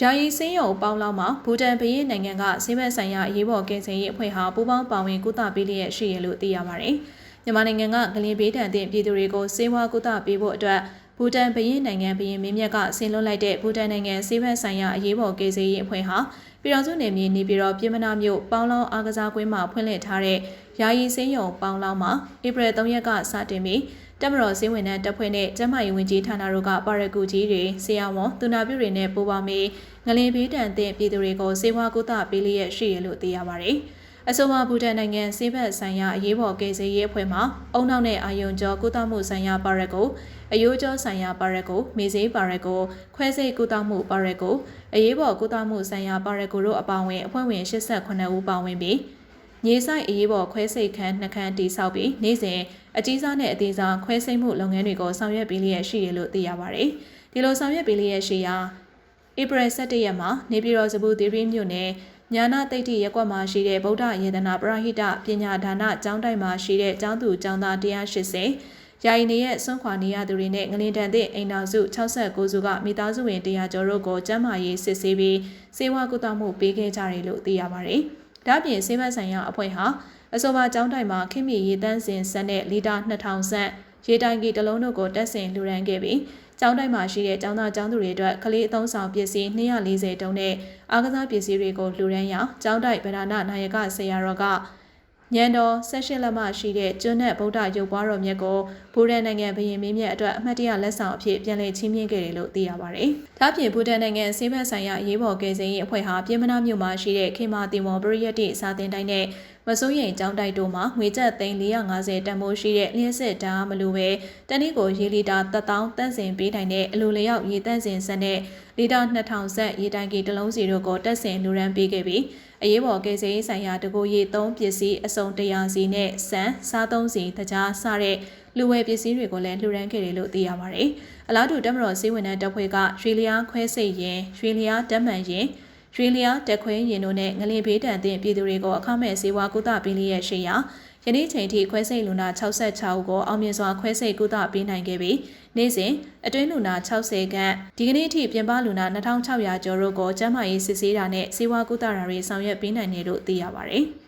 ယာယီစင်းရုံပေါင်းလောက်မှာဘူတန်ဘရင်နိုင်ငံကဆေးဘက်ဆိုင်ရာအရေးပေါ်ကင်ဆယ်ရေးအဖွဲ့ဟာပူးပေါင်းပါဝင်ကုသပေးလျက်ရှိရလို့သိရပါတယ်။မြန်မာနိုင်ငံကဂလင်ဘေးတန်တဲ့ပြည်သူတွေကိုဆေးဝါးကုသပေးဖို့အတွက်ဘူတန်ဘရင်နိုင်ငံဘရင်မင်းမြတ်ကဆင်လွတ်လိုက်တဲ့ဘူတန်နိုင်ငံဆေးဘက်ဆိုင်ရာအရေးပေါ်ကယ်ဆယ်ရေးအဖွဲ့ဟာပြည်တော်စုနယ်မြေနေပြည်တော်ပြည်မနာမြို့ပေါင်းလောင်းအားကစားကွင်းမှာဖွင့်လှစ်ထားတဲ့ယာယီစင်းရုံပေါင်းလောင်းမှာဧပြီ3ရက်ကစတင်ပြီး တက်မတော်စည်းဝင်တဲ့တပ်ဖွဲ့နဲ့ကျန်းမာရေးဝန်ကြီးဌာနတို့ကပါရဂူကြီးတွေဆရာဝန်သူနာပြုတွေနဲ့ပူးပေါင်းပြီးငလင်ဘေးတန်တဲ့ပြည်သူတွေကိုစေဝါကုသပေးလျက်ရှိရလို့သိရပါတယ်။အဆိုပါဘူတန်နိုင်ငံစေဘက်ဆိုင်ရာအရေးပေါ်ကယ်ဆယ်ရေးအဖွဲ့မှအုံနောက်နဲ့အာယုံကျော်ကုသမှုဆိုင်ရာပါရက်ကိုအယိုးကျော်ဆိုင်ရာပါရက်ကိုမေစေးပါရက်ကိုခွဲစိတ်ကုသမှုပါရက်ကိုအရေးပေါ်ကုသမှုဆိုင်ရာပါရက်ကိုတို့အပါအဝင်အဖွဲ့ဝင်88ဦးပါဝင်ပြီး မြေဆိုင်အရေးပေါ်ခွဲစိတ်ခန်းနှစ်ခန်းတိဆောက်ပြီးနေ့စဉ်အကြီးစားနဲ့အသေးစားခွဲစိတ်မှုလုပ်ငန်းတွေကိုဆောင်ရွက်ပေးလျက်ရှိရလို့သိရပါတယ်။ဒီလိုဆောင်ရွက်ပေးလျက်ရှိရာဧပြီ17ရက်မှာနေပြည်တော်စပူသီရိမြို့နယ်ညာနာတိတ်တိရက်ကွက်မှာရှိတဲ့ဗုဒ္ဓယေဒနာပရဟိတပညာဒါနကျောင်းတိုက်မှာရှိတဲ့ကျောင်းသူကျောင်းသား180ယာယီနေရဲ့ဆွမ်းခွာနေရသူတွေနဲ့ငလင်တန်တဲ့အိမ်တော်စု69စုကမိသားစုဝင်100ကျော်တို့ကိုကျန်းမာရေးစစ်ဆေးပြီးစေဝါကုသမှုပေးခဲ့ကြတယ်လို့သိရပါတယ်။ ဒါ့အပြင်ဆေးဘက်ဆိုင်ရာအဖွဲ့ဟာအဆိုပါကျောင်းတိုက်မှာခိမိရေတန်းစင်စက်နဲ့လီတာ2000စက်ရေတိုင်ကြီးတစ်လုံးတို့ကိုတက်ဆင်လှူဒန်းခဲ့ပြီးကျောင်းတိုက်မှာရှိတဲ့ကျောင်းသားကျောင်းသူတွေအတွက်ကလေးအသုံးဆောင်ပစ္စည်း240တုံးနဲ့အားကစားပစ္စည်းတွေကိုလှူဒန်းရာကျောင်းတိုက်ဗဒနာနာယကဆရာတော်က ညံတော်ဆက်ရှင်လက်မရှိတဲ့ကျွန်းနဲ့ဗုဒ္ဓရုပ်ပွားတော်မြတ်ကိုဘူဒန်နိုင်ငံဘရင်မင်းမြတ်အတွက်အမှတ်တရလက်ဆောင်အဖြစ်ပြန်လည်ချီးမြှင့်ခဲ့တယ်လို့သိရပါတယ်။ဒါ့ပြင်ဘူဒန်နိုင်ငံဆေးဘက်ဆိုင်ရာအရေးပေါ်ကယ်ဆယ်ရေးအဖွဲ့ဟာပြည်မနာမြို့မှာရှိတဲ့ခေမာတင်မော်ပရိယတ်တိစာတင်တိုင်းနဲ့ မစိုးရိမ်ကျောင်းတိုက်တို့မှာငွေကျပ်သိန်း450တန်ဖိုးရှိတဲ့လျှက်စစ်ဓာတ်မလိုပဲတနည်းကိုရေလီတာ1000တန့်စင်ပေးနိုင်တဲ့အလိုလျောက်ရေတန့်စင်စက်နဲ့လီတာ2000စက်ရေတိုင်ကီတစ်လုံးစီတို့ကိုတက်ဆင်လူရန်ပေးခဲ့ပြီးအရေးပေါ်ကယ်ဆယ်ရေးဆိုင်ရာတကူရေသုံးပစ္စည်းအစုံ100စီနဲ့စံစားသုံးစီတကြားစတဲ့လူဝယ်ပစ္စည်းတွေကိုလည်းလှူဒန်းခဲ့တယ်လို့သိရပါတယ်။အလားတူတမတော်စေဝနတပ်ဖွဲ့ကရွှေလျားခွဲစိတ်ရင်ရွှေလျားဓာတ်မှန်ရင် ရွှေလျားတက်ခွဲရင်တို့နဲ့ငလင်ဘေးတန်တဲ့ပြည်သူတွေကိုအခမဲ့စေဝါကုသပေးလျက်ရှိရာယနေ့ချိန်ထိခွဲစိတ်လူနာ66ဦးကိုအောင်မြင်စွာခွဲစိတ်ကုသပေးနိုင်ခဲ့ပြီးနေ့စဉ်အတွင်းလူနာ60ခန့်ဒီကနေ့ထိပြင်ပလူနာ2600ကျော်တို့ကိုကျန်းမာရေးစစ်ဆေးတာနဲ့စေဝါကုသတာတွေဆောင်ရွက်ပေးနိုင်တယ်လို့သိရပါတယ်။